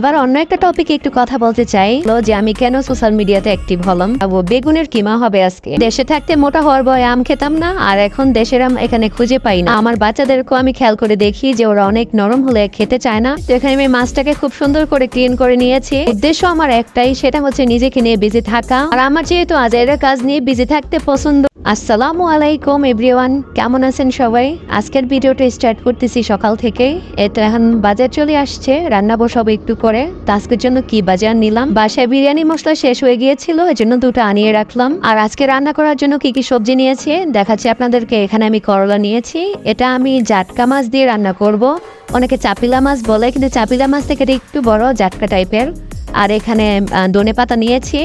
আবার অন্য একটা টপিকে একটু কথা বলতে চাই। যে আমি কেন সোশ্যাল মিডিয়াতে অ্যাক্টিভ হলাম? ও বেগুনের কিমা হবে আজকে? দেশে থাকতে মোটা হওয়ার ভয়ে আম খেতাম না, আর এখন দেশের আম এখানে খুঁজে পাই না। আমার বাচ্চাদেরকেও আমি খেয়াল করে দেখি যে ওরা অনেক নরম হলে খেতে চায় না। তো এখানে আমি মাছটাকে খুব সুন্দর করে ক্লিন করে নিয়েছি। উদ্দেশ্য আমার একটাই, সেটা হচ্ছে নিজেকে নিয়ে বিজি থাকা। আর আমার যেহেতু আজাইরা কাজ নিয়ে বিজি থাকতে পছন্দ আসসালামু আলাইকুম এভরিওয়ান কেমন আছেন সবাই? আজকের ভিডিওটা স্টার্ট করতেছি সকাল থেকে। এটা এখন বাজার চলে আসছে, রান্না বসাবো একটু করে। তো আজকের জন্য কি বাজার নিলাম? বাসায় বিরিয়ানি মশলা শেষ হয়ে গিয়েছিল, এজন্য দুটো আনিয়ে রাখলাম। আর আজকে রান্না করার জন্য কি কি সবজি নিয়েছি, দেখাচ্ছি আপনাদেরকে। এখানে আমি করলা নিয়েছি, এটা আমি জাটকা মাছ দিয়ে রান্না করব। অনেকে চাপিলা মাছ বলে, কিন্তু চাপিলা মাছ থেকে একটু বড়, জাটকা টাইপের আর এখানে ধনে পাতা নিয়েছি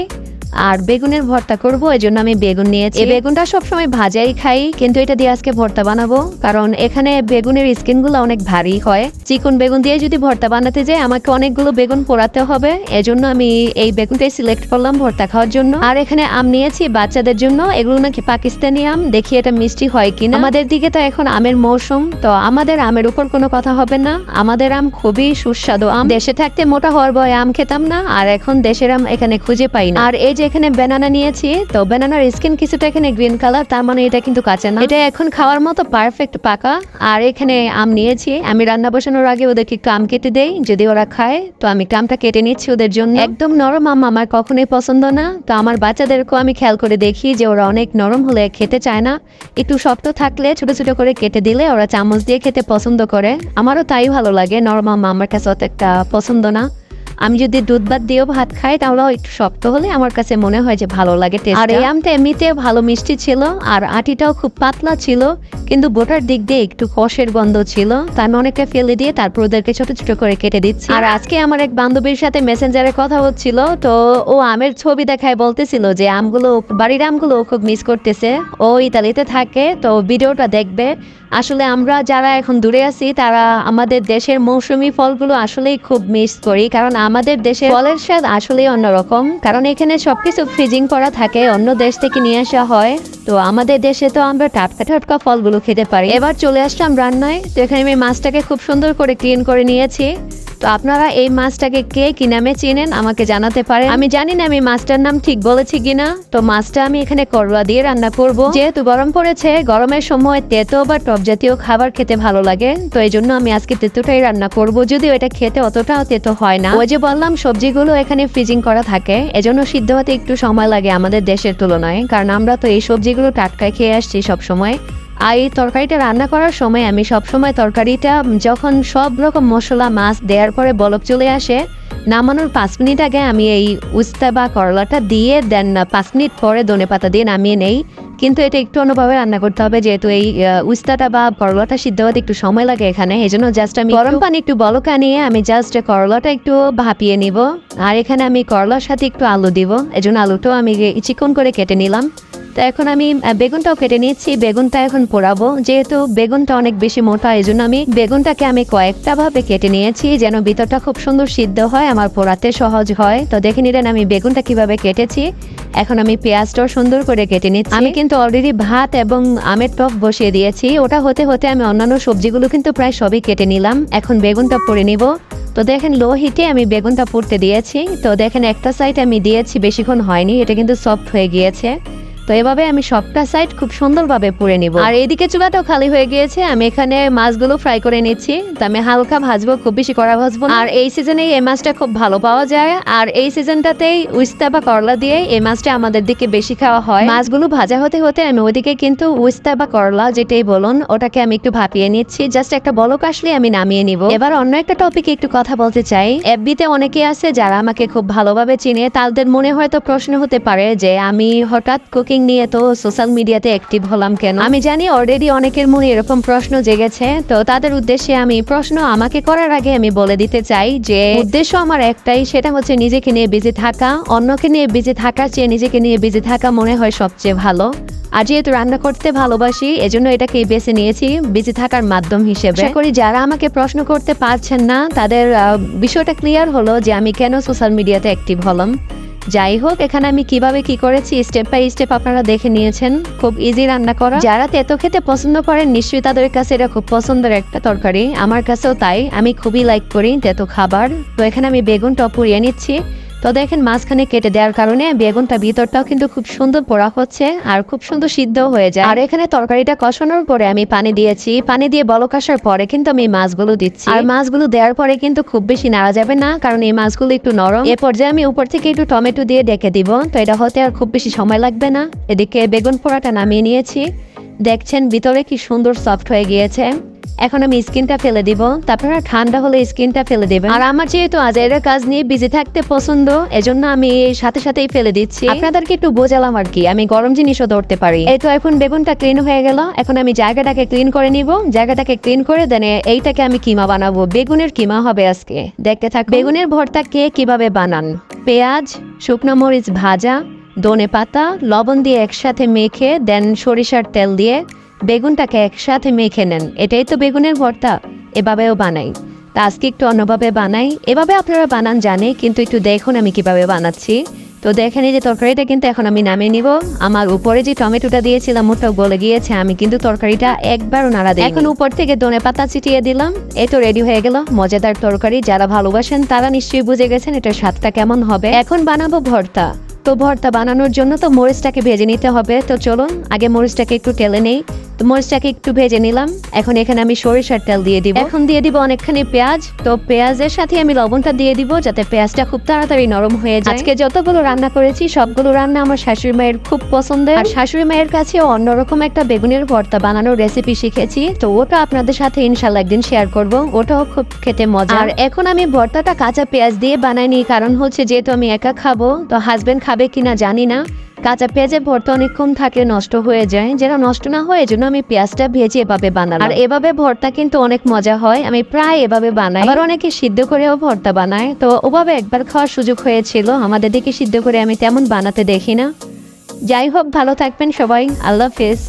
আর বেগুনের ভর্তা করব এই জন্য আমি বেগুন নিয়েছি। এই বেগুনটা সবসময় ভাজাই খাই কিন্তু এটা দিয়ে আজকে ভর্তা বানাবো কারণ এখানে বেগুনের স্কিনগুলো অনেক ভারী হয়। চিকন বেগুন দিয়ে যদি ভর্তা বানাতে যাই আমাকে অনেকগুলো বেগুন পোড়াতে হবে এজন্য আমি এই বেগুনটাই সিলেক্ট করলাম ভর্তা খাওয়ার জন্য। আর এখানে আম নিয়েছি বাচ্চাদের জন্য এগুলো নাকি পাকিস্তানি আম দেখি এটা মিষ্টি হয় কিনা। আমাদের দিকে তো এখন আমের মৌসুম তো আমাদের আমের উপর কোনো কথা হবে না। আমাদের আম খুবই সুস্বাদু আম। দেশে থাকতে মোটা হওয়ার ভয়ে আম খেতাম না আর এখন দেশের আম এখানে খুঁজে পাই না। আর এই যে এখানে বেনানা নিয়েছি, তো বেনানার স্কিন কিছুটা এখানে গ্রিন কালার তার মানে এটা কিন্তু কাঁচা না। এটা এখন খাওয়ার মতো পারফেক্ট পাকা। আর এখানে আম নিয়েছি। আমি রান্না বসানোর আগে ওদেরকে একটু আম কেটে দেই। যদি ওরা খায়, তো আমি আমটা কেটে নিচ্ছি ওদের জন্য। একদম নরম আম আমার কখনোই পছন্দ না। তো আমার বাচ্চাদেরকেও আমি খেয়াল করে দেখি যে ওরা অনেক নরম হলে খেতে চায় না। একটু শক্ত থাকলে ছোট ছোট করে কেটে দিলে ওরা চামচ দিয়ে খেতে পছন্দ করে। আমারও তাই ভালো লাগে। নরম আম আমার কাছে অত একটা পছন্দ না। আমি যদি দুধ ভাত দিয়েও ভাত খাই তাহলেও একটু শক্ত হলে আমার কাছে মনে হয় যে ভালো লাগে আর এই আমটা এমনিতে ভালো মিষ্টি ছিল, আর আটিটাও খুব পাতলা ছিল, কিন্তু বোটার দিক দিয়ে একটু কষের গন্ধ ছিল তাই আমি অনেকটা ফেলে দিয়ে তারপর ওদেরকে ছোট ছোট করে কেটে দিচ্ছি। আর আজকে আমার এক বান্ধবীর সাথে মেসেঞ্জারে কথা হচ্ছিল, তো ও আমের ছবি দেখায় বলতেছিল যে আমগুলো, বাড়ির আমগুলো খুব মিস করতেছে। ও ইতালিতে থাকে, তো ভিডিওটা দেখবে। আসলে আমরা যারা এখন দূরে আছি, তারা আমাদের দেশের মৌসুমি ফলগুলো আসলেই খুব মিস করি, কারণ আমাদের দেশের ফলের স্বাদ আসলেই অন্যরকম। কারণ এখানে সবকিছু ফ্রিজিং করা থাকে, অন্য দেশ থেকে নিয়ে আসা হয়। তো আমাদের দেশে তো আমরা টাটকা টাটকা ফলগুলো খেতে পারি। এবার চলে আসলাম রান্নায়। তো এখানে আমি মাছটাকে খুব সুন্দর করে ক্লিন করে নিয়েছি। তো আপনারা এই মাছটাকে কে কি নামে চেনেন আমাকে জানাতে পারেন। আমি জানি না আমি মাছটার নাম ঠিক বলেছি কিনা। তো মাছটা আমি এখানে করলা দিয়ে রান্না করব। যেহেতু গরম পড়েছে, গরমের সময় তেতো বা টক জাতীয় খাবার খেতে ভালো লাগে, তো এই জন্য আমি আজকে তেতোটাই রান্না করব। যদিও এটা খেতে অতটাও তেতো হয় না। ওই যে বললাম, সবজিগুলো এখানে ফ্রিজিং করা থাকে। এজন্য সিদ্ধ হতে একটু সময় লাগে আমাদের দেশের তুলনায়। কারণ আমরা তো এই সবজিগুলো টাটকায় খেয়ে আসছি সব সময় আর এই তরকারিটা রান্না করার সময় আমি সব সময় তরকারিটা যখন সব রকম মশলা, মাছ দেওয়ার পরে বলক চলে আসে, নামানোর পাঁচ মিনিট আগে আমি এই উস্তা বা করলাটা দিয়ে, দেন পাঁচ মিনিট পরে ধনে পাতা দিয়ে নামিয়ে নেই। কিন্তু এটা একটু অন্যভাবে রান্না করতে হবে, যেহেতু এই উস্তাটা বা করলাটা সিদ্ধ হতে একটু সময় লাগে এখানে, এই জন্য জাস্ট আমি গরম পানি একটু বলকা নিয়ে আমি জাস্ট করলাটা একটু ভাপিয়ে নিব। আর এখানে আমি করলার সাথে একটু আলু দিব এজন্য আলুটাও আমি চিকন করে কেটে নিলাম। তো এখন আমি বেগুনটাও কেটে নিচ্ছি বেগুনটা এখন পোড়াবো। যেহেতু বেগুনটা অনেক বেশি মোটা এই জন্য আমি বেগুনটাকে আমি কয়েকটা ভাবে কেটে নিয়েছি যেন ভিতরটা খুব সুন্দর সিদ্ধ হয়, আমার পোড়াতে সহজ হয়। তো দেখে নিলেন আমি বেগুনটা কীভাবে কেটেছি। এখন আমি পেঁয়াজটাও সুন্দর করে কেটে নিচ্ছি। আমি কিন্তু অলরেডি ভাত এবং আমের টক বসিয়ে দিয়েছি। ওটা হতে হতে আমি অন্যান্য সবজিগুলো কিন্তু প্রায় সবই কেটে নিলাম। এখন বেগুনটা পরে নিব। তো দেখেন, লো হিটে আমি বেগুনটা পুড়তে দিয়েছি। তো দেখেন, একটা সাইড আমি দিয়েছি, বেশিক্ষণ হয়নি। এটা কিন্তু সফট হয়ে গিয়েছে। তো এভাবে আমি সবটা সাইড খুব সুন্দরভাবে পুড়ে নিব। আর এদিকে চুলাটাও খালি হয়ে গিয়েছে, আমি এখানে মাছগুলো ফ্রাই করে নিচ্ছি। তো আমি হালকা ভাজবো, খুব বেশি করা ভাজবো আর এই সিজনে এই মাছটা খুব ভালো পাওয়া যায়। আর এই সিজনটাতেই উস্তা বা করলা দিয়ে এই মাছটা আমাদের দিকে বেশি খাওয়া হয়। মাছগুলো ভাজা হতে হতে আমি ওদিকে কিন্তু উস্তা বা করলা যেটাই বলুন, ওটাকে আমি একটু ভাপিয়ে নিচ্ছি। জাস্ট একটা বলক আসলে আমি নামিয়ে নিব। এবার অন্য একটা টপিকে একটু কথা বলতে চাই। এফবিতে অনেকে আছে যারা আমাকে খুব ভালোভাবে চিনে, তাদের মনে হয়তো প্রশ্ন হতে পারে যে আমি হঠাৎ কুকিং নিয়ে তো সোশ্যাল মিডিয়াতে অ্যাক্টিভ হলাম কেন? আমি জানি অলরেডি অনেকের মনে এরকম প্রশ্ন জেগেছে, তো তাদের উদ্দেশ্যে আমি প্রশ্ন আমাকে করার আগে আমি বলে দিতে চাই যে, উদ্দেশ্য আমার একটাই, সেটা হচ্ছে নিজেকে নিয়ে বিজি থাকা, অন্যকে নিয়ে বিজি থাকার চেয়ে নিজেকে নিয়ে বিজি থাকা মনে হয় সবচেয়ে ভালো। আর যেহেতু রান্না করতে ভালোবাসি, এজন্য এটাকে বেছে নিয়েছি বেঁচে থাকার মাধ্যম হিসেবে। করি যারা আমাকে প্রশ্ন করতে পারছেন না, তাদের বিষয়টা ক্লিয়ার হলো যে আমি কেন সোশ্যাল মিডিয়াতে অ্যাক্টিভ হলাম। যাই হোক এখানে আমি কীভাবে কি করেছি স্টেপ বাই স্টেপ আপনারা দেখে নিয়েছেন। খুব ইজি রান্না করা। যারা তেতো খেতে পছন্দ করেন, নিশ্চয়ই তাদের কাছে এটা খুব পছন্দের একটা তরকারি। আমার কাছেও তাই। আমি খুবই লাইক করি তেতো খাবার। তো এখানে আমি বেগুনটা পুড়িয়ে নিচ্ছি। তো দেখেন মাঝখানে কেটে দেওয়ার কারণে বেগুনটা ভিতরটাও কিন্তু খুব সুন্দর পোড়া হচ্ছে আর খুব সুন্দর সিদ্ধ হয়ে যায়। আর এখানে তরকারিটা কষানোর পরে আমি পানি দিয়েছি। পানি দিয়ে বলক আসার পরে কিন্তু আমি মাছগুলো দিচ্ছি। আর মাছগুলো দেওয়ার পরে কিন্তু খুব বেশি নাড়া যাবে না, কারণ এই মাছগুলো একটু নরম। এ পর্যায়ে আমি উপর থেকে একটু টমেটো দিয়ে ডেকে দিব, তো এটা হতে আর খুব বেশি সময় লাগবে না। এদিকে বেগুন পোড়াটা নামিয়ে নিয়েছি। দেখছেন ভিতরে কি সুন্দর সফট হয়ে গিয়েছে। এখন আমি স্কিনটা ফেলে দিব, তারপর ঠান্ডা হলে স্কিনটা ফেলে দেবেন। আর আমার যেহেতু আজাইরা কাজ নিয়ে বিজি থাকতে পছন্দ, এজন্য আমি এই সাথে সাথেই ফেলে দিচ্ছি। আপনাদেরকে একটু বোঝালাম আর কি, আমি গরম জিনিসও ধরতে পারি। এই তো এখন বেগুনটা ক্লিন হয়ে গেল, এখন আমি জায়গাটাকে ক্লিন করে নিব। জায়গাটাকে ক্লিন করে দেন এইটাকে আমি কিমা বানাবো, বেগুনের কিমা হবে আজকে। দেখতে থাক বেগুনের ভর্তা কে কীভাবে বানান? পেঁয়াজ, শুকনো মরিচ ভাজা, ধনে পাতা, লবণ দিয়ে একসাথে মেখে, দেন সরিষার তেল দিয়ে বেগুনটাকে একসাথে মেখে নেন। এটাই তো বেগুনের ভর্তা। এভাবেও বানাই। তা আজকে একটু অন্যভাবে বানাই। এভাবে আপনারা বানান জানে, কিন্তু একটু দেখুন আমি কীভাবে বানাচ্ছি। তো দেখেন এই যে তরকারিটা কিন্তু এখন আমি নামিয়ে নিব। আমার উপরে যে টমেটোটা দিয়েছিলাম ওটাও গলে গিয়েছে। আমি কিন্তু তরকারিটা একবারও নাড়া দিই এখন উপর থেকে ধনে পাতা ছিটিয়ে দিলাম। এই তো রেডি হয়ে গেল। মজাদার তরকারি। যারা ভালোবাসেন, তারা নিশ্চয়ই বুঝে গেছেন এটার স্বাদটা কেমন হবে। এখন বানাবো ভর্তা। তো ভর্তা বানানোর জন্য তো মরিচটাকে ভেজে নিতে হবে। তো চলুন, আগে মরিচটাকে একটু টেলে নেই। তো মরিচটাকে একটু ভেজে নিলাম। এখন এখানে আমি সরিষার তেল দিয়ে দিব। এখন দিয়ে দিব অনেকখানি পেঁয়াজ। তো পেঁয়াজের সাথে আমি লবণটা দিয়ে দিব যাতে পেঁয়াজটা খুব তাড়াতাড়ি নরম হয়ে যায়। আজকে যতগুলো রান্না করেছি, সবগুলো রান্না আমার শাশুড়ি মায়ের খুব পছন্দের। আর শাশুড়ি মায়ের কাছে অন্যরকম একটা বেগুনের ভর্তা বানানোর রেসিপি শিখেছি। তো ওটা আপনাদের সাথে ইনশাল্লাহ একদিন শেয়ার করব। ওটাও খুব খেতে মজা আর এখন আমি ভর্তাটা কাঁচা পেঁয়াজ দিয়ে বানাইনি কারণ হচ্ছে যেহেতু আমি একা খাব, তো হাজবেন্ড কিনা জানি না। কাঁচা পেঁয়াজের ভর্তা অনেকক্ষণ থাকলে নষ্ট হয়ে যায়। যেন নষ্ট না হয় জন্য আমি পেঁয়াজটা ভেজে এভাবে বানাই আর এভাবে ভর্তা কিন্তু অনেক মজা হয়। আমি প্রায় এভাবে বানাই। আবার অনেকে সিদ্ধ করেও ভর্তা বানায়। তো ওভাবে একবার খাওয়ার সুযোগ হয়েছিল। আমাদের দিকে সিদ্ধ করে আমি তেমন বানাতে দেখি না। যাই হোক, ভালো থাকবেন সবাই। আল্লাহ হাফেজ।